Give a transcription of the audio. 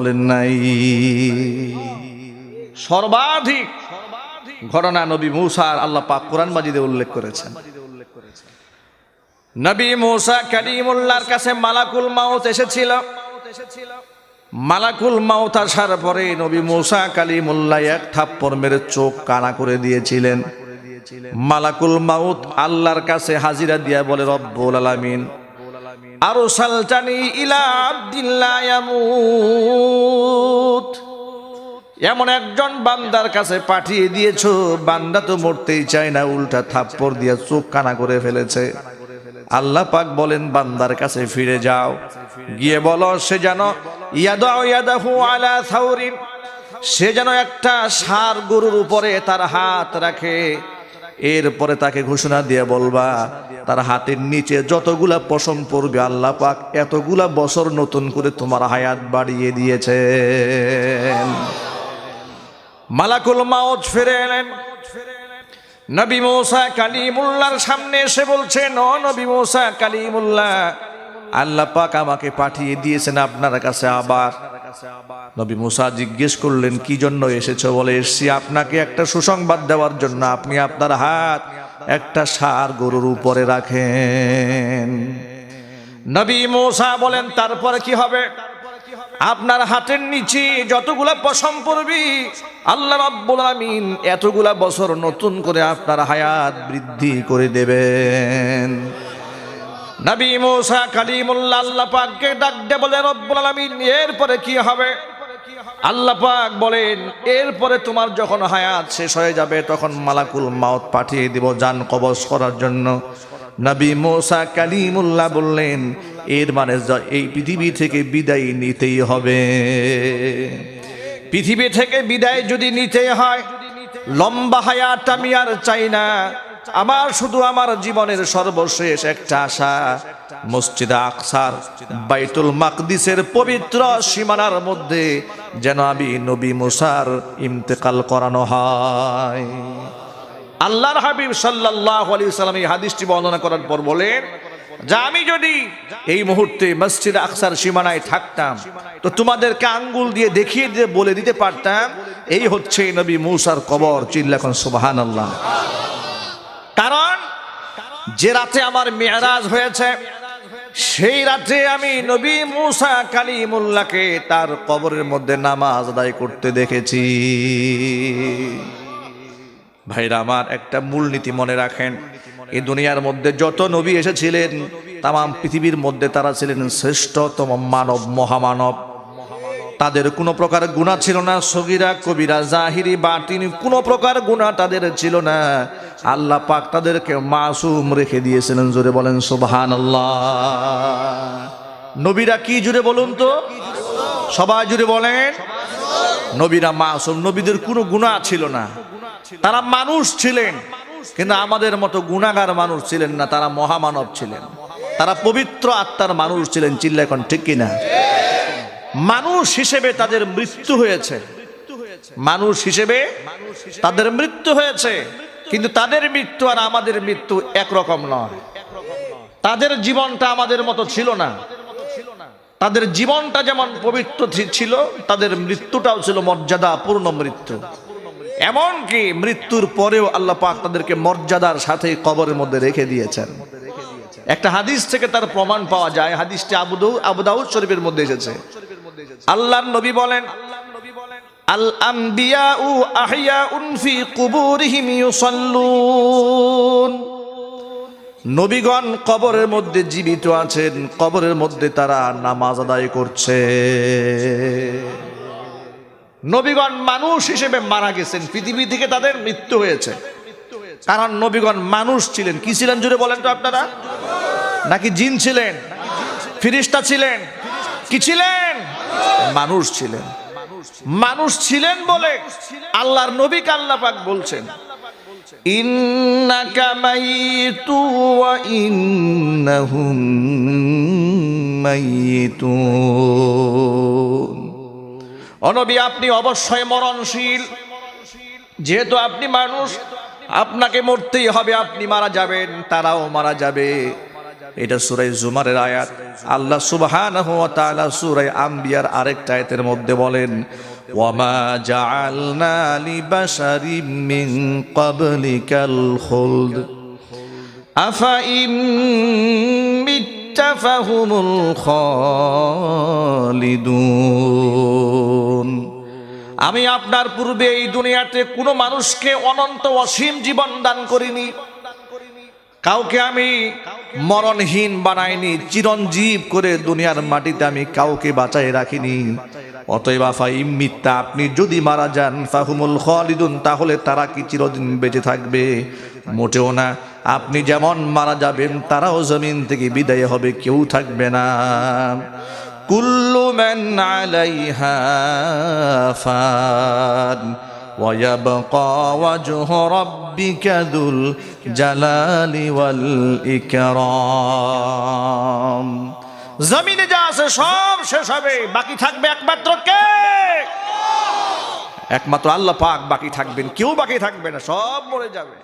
বলেন নাই। সর্বাধিক ঘটনা নবী মূসার আল্লাহ পাক কোরআন মাজিদে উল্লেখ করেছেন। নবী মূসা কালিমুল্লাহর কাছে মালাকুল মাউত এসেছিল। মালাকুল মাউত আসার পরে নবী মূসা কালিমুল্লাহ এক থাপ্পড় মেরে চোখ কানা করে দিয়েছিলেন। মালাকুল মাউত আল্লাহর কাছে হাজিরা দিয়া বলে, রব্বুল আলামিন সালটানি ইলা এমন একজন বান্দার কাছে পাঠিয়ে দিয়েছ, বান্দা তো মরতেই চায় না, উল্টা থাপ্পড় দিয়ে চোখ কানা করে ফেলেছে। আল্লাহ পাক বলেন, বান্দার কাছে ফিরে যাও। গিয়ে বলো, সে যেন সে যেন একটা সার গরুর উপরে তার হাত রাখে। এরপরে তাকে ঘোষণা দিয়ে বলবা, তার হাতের নিচে যতগুলা পশম পড়বে আল্লাহ পাক, এতগুলা বছর নতুন করে তোমার হায়াত বাড়িয়ে দিয়েছে মালাকুল মাউত ফিরে এলেন। নবী মৌসা কালিমুল্লাহর সামনে এসে বলছেন, ও নবী মৌসা কালিমুল্লাহ, আল্লাহ পাক আমাকে পাঠিয়ে দিয়েছেন আপনার কাছে আবার। নবী মুসা জিজ্ঞেস করলেন, কি জন্য এসেছ? বলে, এসছি আপনাকে একটা সুসংবাদ দেওয়ার জন্য। আপনি আপনার হাত একটা সার গরুর উপরে রাখেন। নবী মুসা বলেন, তারপরে কি হবে? আপনার হাতের নিচে যতগুলা পশম পড়বি, আল্লাহ রাব্বুল আমিন এতগুলা বছর নতুন করে আপনার হায়াত বৃদ্ধি করে দেবেন। নবী মুসা কালিমুল্লাহ আল্লাহ পাককে ডাক দে বলে, রব্বুল আলামিন, এরপরে কি হবে? আল্লাহ পাক বলেন, এরপরে তোমার যখন হায়াত শেষ হয়ে যাবে, তখন মালাকুল মাউত পাঠিয়ে দিব জান কবজ করার জন্য। নবী মোসা কালিমুল্লাহ বললেন, এর মানে এই পৃথিবী থেকে বিদায় নিতেই হবে। পৃথিবী থেকে বিদায় যদি নিতে হয়, লম্বা হায়াত আমি আর চাই না। আমার শুধু আমার জীবনের সর্বশেষ একটা আশা, মসজিদ আকসার, বাইতুল মাকদিসের পবিত্র সীমানার মধ্যে যেন আমি নবী মুসার ইন্তেকাল করানো হয়। আল্লাহর হাবিব সাল্লাল্লাহু আলাইহি সাল্লাম এই হাদিসটি বর্ণনা করার পর বলেন, যে আমি যদি এই মুহূর্তে মসজিদ আকসার সীমানায় থাকতাম, তো তোমাদেরকে আঙ্গুল দিয়ে দেখিয়ে দিয়ে বলে দিতে পারতাম, এই হচ্ছে নবী মূসার কবর, চিল্লাখন সুবহানাল্লাহ। কারণ যে রাতে আমার মেয়ারাজ হয়েছে, সেই রাতে আমি নবী মুসা কালিমুল্লাহকে তার কবরের মধ্যে নামাজ আদায় করতে দেখেছি। ভাইরা, আমার একটা মূলনীতি মনে রাখেন। এই দুনিয়ার মধ্যে যত নবী এসেছিলেন তাম পৃথিবীর মধ্যে তারা ছিলেন শ্রেষ্ঠতম মানব, মহামানব। তাদের কোনো প্রকার গুণা ছিল না, সগিরা, কবিরা, জাহিরি বাটিনি কোনো প্রকার গুণা তাদের ছিল না। আল্লাহ পাক তাদেরকে মাসুম রেখে দিয়েছিলেন, জোরে বলেন সুবহান নবীরা কি জুড়ে বলুন তো? সবাই জুড়ে বলেন। নবীরা মাসুম, নবীদের কোনো গুণা ছিল না। তারা মানুষ ছিলেন, কিন্তু আমাদের মতো গুণাগার মানুষ ছিলেন না, তারা মহামানব ছিলেন। তারা পবিত্র আত্মার মানুষ ছিলেন, চিল্লা এখন ঠিক কিনা মানুষ হিসেবে তাদের মৃত্যু হয়েছে। মানুষ হিসেবে তাদের মৃত্যু হয়েছে। কিন্তু তাদের মৃত্যু আর আমাদের মৃত্যু একরকম নয়। তাদের জীবনটা আমাদের মতো ছিল না। তাদের জীবনটা যেমন পবিত্র ছিল, তাদের মৃত্যুটাও ছিল মর্যাদা, পূর্ণ মৃত্যু। এমনকি মৃত্যুর পরেও আল্লাহ পাক তাদেরকে মর্যাদার সাথে কবরের মধ্যে রেখে দিয়েছেন। একটা হাদিস থেকে তার প্রমাণ পাওয়া যায়। হাদিসটি আবুদৌ আবুদাউদ শরীফের মধ্যে এসেছে। আল্লাহর নবী বলেন আল ইউসাল্লুন। নবীগণ কবরের মধ্যে জীবিত আছেন, কবরের মধ্যে তারা নামাজ আদায় করছে। নবীগণ মানুষ হিসেবে মারা গেছেন, পৃথিবী থেকে তাদের মৃত্যু হয়েছে। কারণ নবীগণ মানুষ ছিলেন। কি ছিলেন জুড়ে বলেন তো আপনারা? নাকি জিন ছিলেন? ফিরিস্তা ছিলেন? কি ছিলেন? মানুষ ছিলেন। মানুষ ছিলেন। বলে আল্লাহর নবীকে আল্লাহ পাক বলছেন। ইন্নাকা অনবী আপনি অবশ্যই মরণশীল। যেহেতু আপনি মানুষ, আপনাকে মরতেই হবে, আপনি মারা যাবেন, তারাও মারা যাবে। এটা সুরাই জুমারের আয়াত। আল্লাহ সুবহানাহু ওয়া তাআলা সূরা আম্বিয়ার আরেকটা আয়াতের মধ্যে বলেন, ওয়ামা ফাহুমুল আমি আপনার পূর্বে এই দুনিয়াতে কোনো মানুষকে অনন্ত অসীম জীবন দান করিনি। কাউকে আমি মরণহীন বানাইনি, চিরঞ্জীব করে দুনিয়ার মাটিতে আমি কাউকে বাঁচাই রাখিনি। অতএব আফা ইমিত্তা আপনি যদি মারা যান, ফাহুমুল খালিদুন, তাহলে তারা কি চিরদিন বেঁচে থাকবে? মোটেও না, আপনি যেমন মারা যাবেন, তারাও জমিন থেকে বিদায় হবে, কেউ থাকবে না। কুল্লু মান আলাইহা ফান। ويبقى وجه ربك ذو الجلال والإكرام জমিনে যা আছে সব শেষ হবে বাকি থাকবে একমাত্র কে একমাত্র আল্লাহ পাক বাকি থাকবেন কেউ বাকি থাকবে না সব মরে যাবে